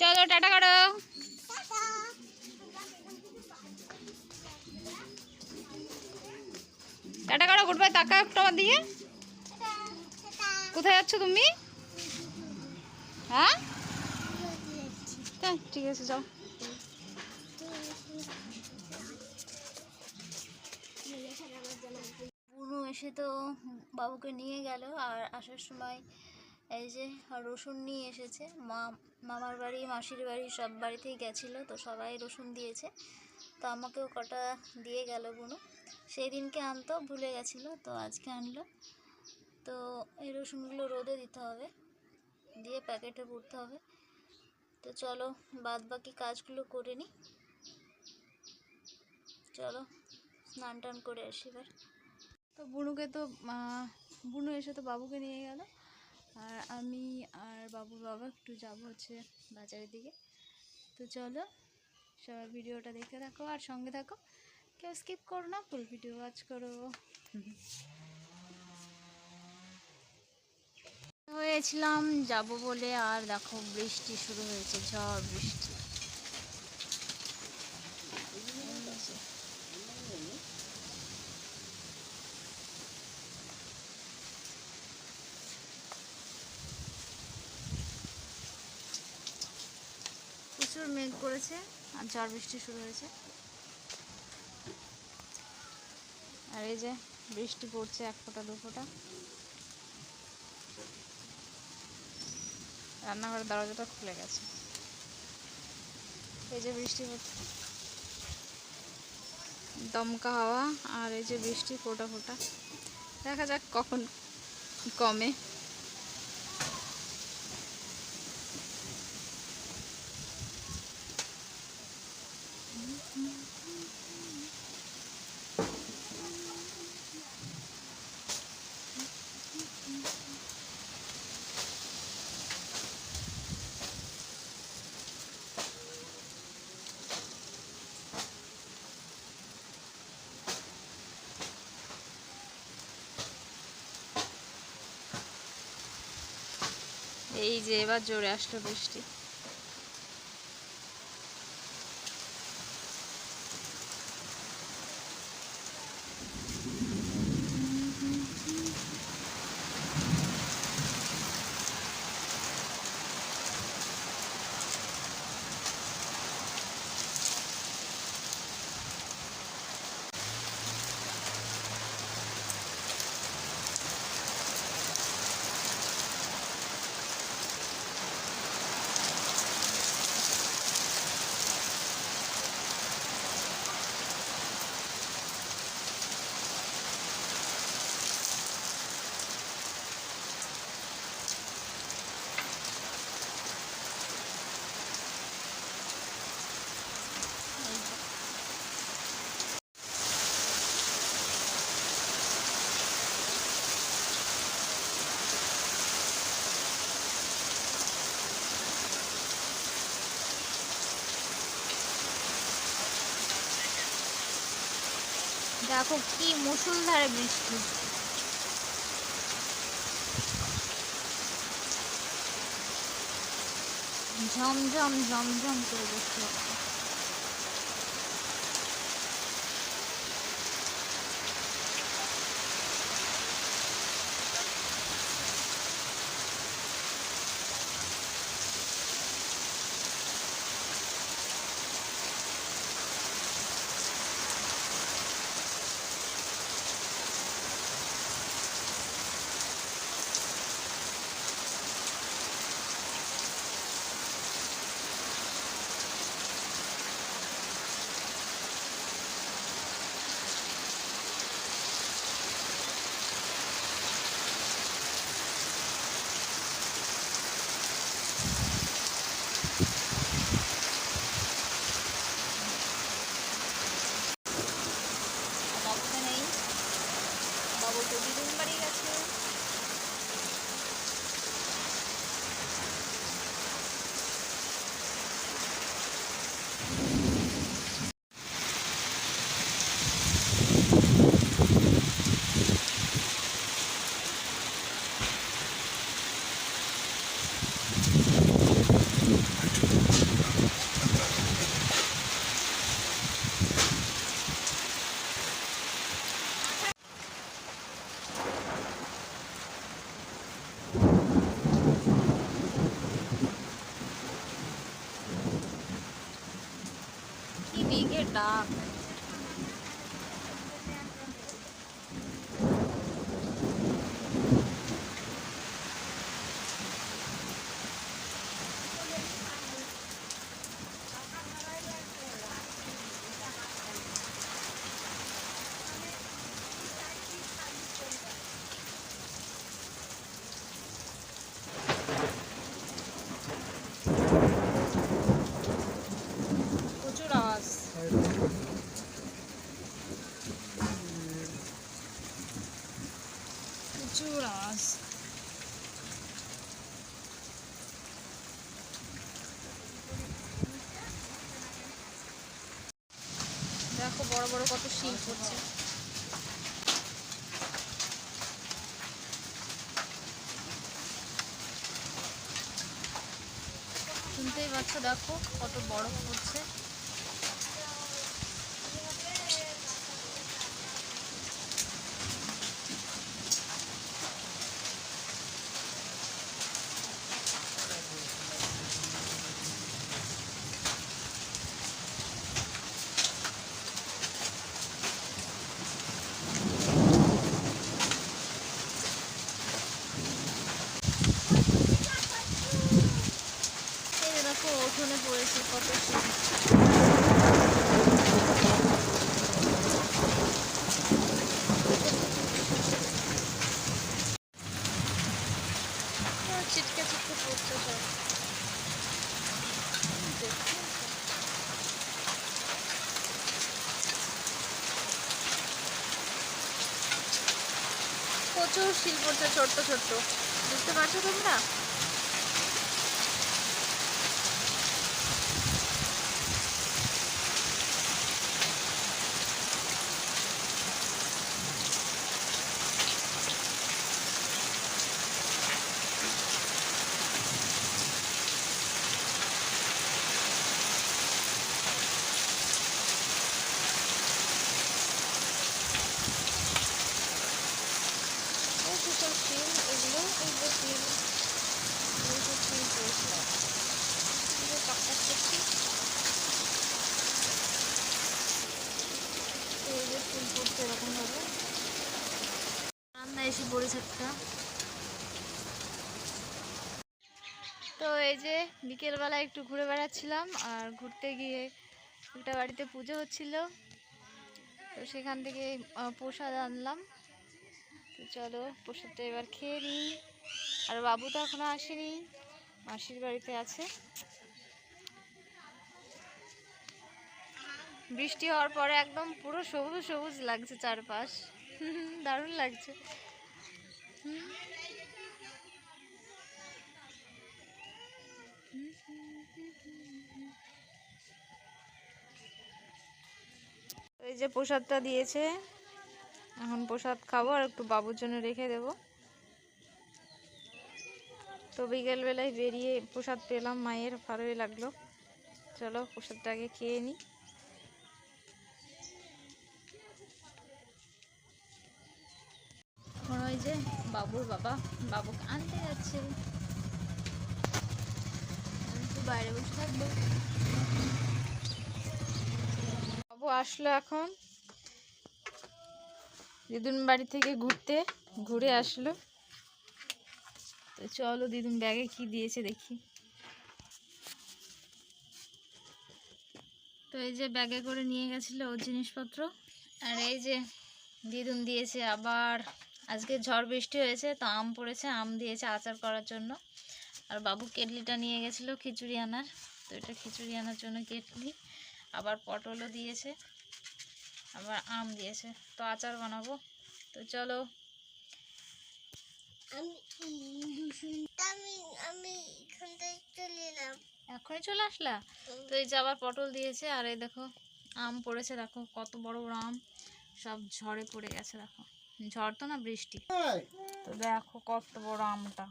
চলো, টাটা করো। টাটা করো গুড বাই তাকা একটু আমার কোথায় যাচ্ছ তুমি? হ্যাঁ? ঠিক আছে, যাও। বুনু এসে তো বাবুকে নিয়ে গেল, আর আসার সময় এই যে রসুন নিয়ে এসেছে। মা, মামার বাড়ি, মাসির বাড়ি সব বাড়িতেই গেছিল, তো সবাই রসুন দিয়েছে। তো আমাকেও কটা দিয়ে গেল বুনু। সেই দিনকে আনতো, ভুলে গেছিল, তো আজকে আনলো। তো এই রসুনগুলো রোদে দিতে হবে, দিয়ে প্যাকেটে ভরতে হবে। তো চলো বাদ বাকি কাজগুলো করে নিই। চলো স্নান টান করে আসি এবার। তো বুনুকে তো বুনু এসে তো বাবুকে নিয়ে গেল। আর আমি আর বাবু বাবা একটু যাব হচ্ছে বাজারের দিকে। তো চলো, সবাই ভিডিওটা দেখে থাকো আর সঙ্গে থাকো। কেউ স্কিপ করো না ফুল ভিডিও ওয়াচ করো। হয়েছিলাম, যাব বলে আর দেখো বৃষ্টি শুরু হয়েছে, ঝড় বৃষ্টি। প্রচুর মেঘ করেছে, আর ঝড় বৃষ্টি শুরু হয়েছে। আর এই যে বৃষ্টি পড়ছে এক ফোঁটা, দু ফোঁটা। রান্নাঘরের দরজাটা খুলে গেছে। এই যে বৃষ্টি পড়ছে। দমকা হাওয়া, আর এই যে বৃষ্টি ফোঁটা ফোঁটা। দেখা যাক কখন কমে। এই যে এবার জোরে আসলো বৃষ্টি। দেখো কি মুসুলধারে বৃষ্টি। ঝমঝম ঝমঝম করে বৃষ্টি நீ கேட்டா দেখো বড় বড় কত শিল পড়ছে শুনতেই পাচ্ছ দেখো কত বড় পড়ছে এই যে দেখো উঠোনে পড়েছে কত শিল আহ, ছিটকে ছিটকে পড়ছে সব দেখছ? প্রচুর শিল পড়ছে ছোট্ট ছোট্ট। বুঝতে পারছ তোমরা এই যে সব শিল এগুলো এই যে শিল এই যে শিল পড়েছিল এই যে টকটক করছি তো এই যে ফুল পড়ছে এরকম ভাবে রান্না এসে পড়েছে একটা তো এই যে বিকেলবেলা একটু ঘুরে বেড়াচ্ছিলাম, আর ঘুরতে গিয়ে একটা বাড়িতে পুজো হচ্ছিল। তো সেখান থেকে প্রসাদ আনলাম। তো চলো, প্রসাদটা এবার খেয়ে নিই। আর বাবু তো এখনও আসেনি, মাসির বাড়িতে আছে। বৃষ্টি হওয়ার পরে একদম পুরো সবুজ সবুজ লাগছে চারপাশ। দারুণ লাগছে। হুম। এই যে প্রসাদটা দিয়েছে, এখন প্রসাদ খাব আর একটু বাবুর জন্য রেখে দেব। তো বিকেলবেলায় বেরিয়ে প্রসাদ পেলাম, মায়ের ভালোই লাগল। চলো প্রসাদটাকে খেয়ে নিই এখন ওই যে বাবুর বাবা বাবুকে আনতে যাচ্ছে। বাইরে বসে থাকব। বাবু আসলো এখন। দিদুন বাড়ি থেকে ঘুরতে, ঘুরে আসলো। তো চলো দিদুন ব্যাগে কি দিয়েছে দেখি। তো এই যে ব্যাগে করে নিয়ে গেছিল ওর জিনিসপত্র। আর এই যে দিদুন দিয়েছে আবার, আজকে ঝড় বৃষ্টি হয়েছে, তো আম পড়েছে, আম দিয়েছে আচার করার জন্য। আর বাবু কেটলিটা নিয়ে গেছিল খিচুড়ি আনার, তো এটা খিচুড়ি আনার জন্য কেটলি। আবার পটলও দিয়েছে আবার আম দিয়েছে। তো আচার বানাবো। তো চলো। আমি আমি আমি এখান থেকে চলে এলাম। এখনই চলে আসলা? তো এই যে আবার পটল দিয়েছে আর এই দেখো আম পড়েছে দেখো কত বড় বড় আম সব ঝড়ে পড়ে গেছে দেখো। ঝড় তো না বৃষ্টি। তো দেখো কত বড় আমটা।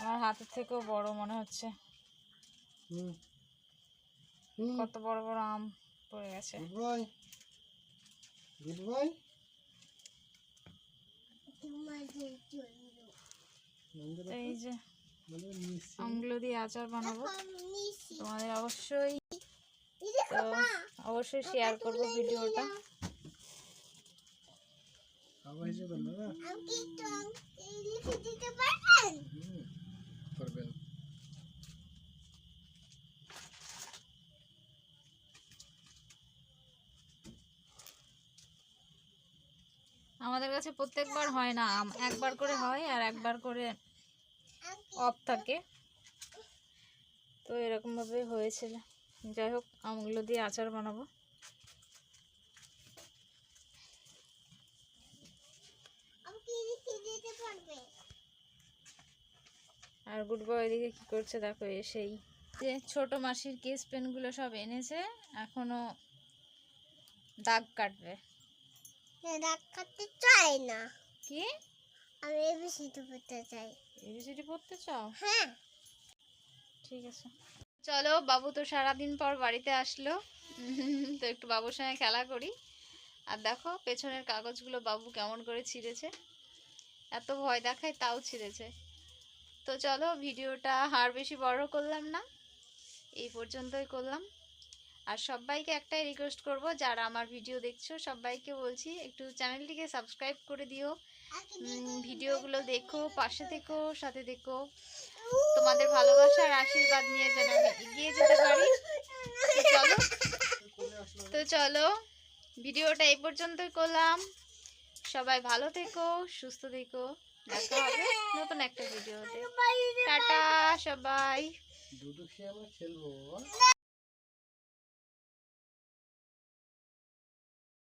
আমার হাতের থেকেও বড় মনে হচ্ছে। কত বড় বড় আম পড়ে গেছে। এই যে আমগুলো দিয়ে আচার বানাবো। তোমাদের অবশ্যই তো অবশ্যই শেয়ার করব ভিডিওটা। একটু লিখে দিতে পারবেন? আমাদের কাছে প্রত্যেকবার হয় না, আম, একবার করে হয় আর একবার করে অফ থাকে। তো এরকমভাবে হয়েছিল যাই হোক, আমগুলো দিয়ে আচার বানাবো। আর গুড বয় এদিকে কি করছে দেখো, এসেই। যে ছোট মাসির কেস পেনগুলো সব এনেছে, এখনও দাগ কাটবে। রাগ করতে চাই না। কি? আমি এবিসিতে পড়তে চাই। এবিসিডি পড়তে চাও? হ্যাঁ। ঠিক আছে। চলো বাবু তো সারাদিন পর বাড়িতে আসলো। তো একটু বাবুর সঙ্গে খেলা করি। আর দেখো পেছনের কাগজগুলো বাবু কেমন করে ছিঁড়েছে। এত ভয় দেখায় তাও ছিঁড়েছে। তো চলো ভিডিওটা আর বেশি বড় করলাম না। এই পর্যন্তই করলাম। আর সবাইকে একটাই রিকোয়েস্ট করব, যারা আমার ভিডিও দেখছ, সবাইকে বলছি, একটু চ্যানেলটিকে সাবস্ক্রাইব করে দিও। ভিডিওগুলো দেখো, পাশে থেকো, সাথে দেখো তোমাদের ভালোবাসার আশীর্বাদ নিয়ে যেন আমি এগিয়ে যেতে পারি। তো চলো তো চলো ভিডিওটা এই পর্যন্তই করলাম। সবাই ভালো থেকো, সুস্থ থেকো। দেখা হবে নতুন একটা ভিডিওতে টাটা, সবাই। দুটো খেয়ে খেলব।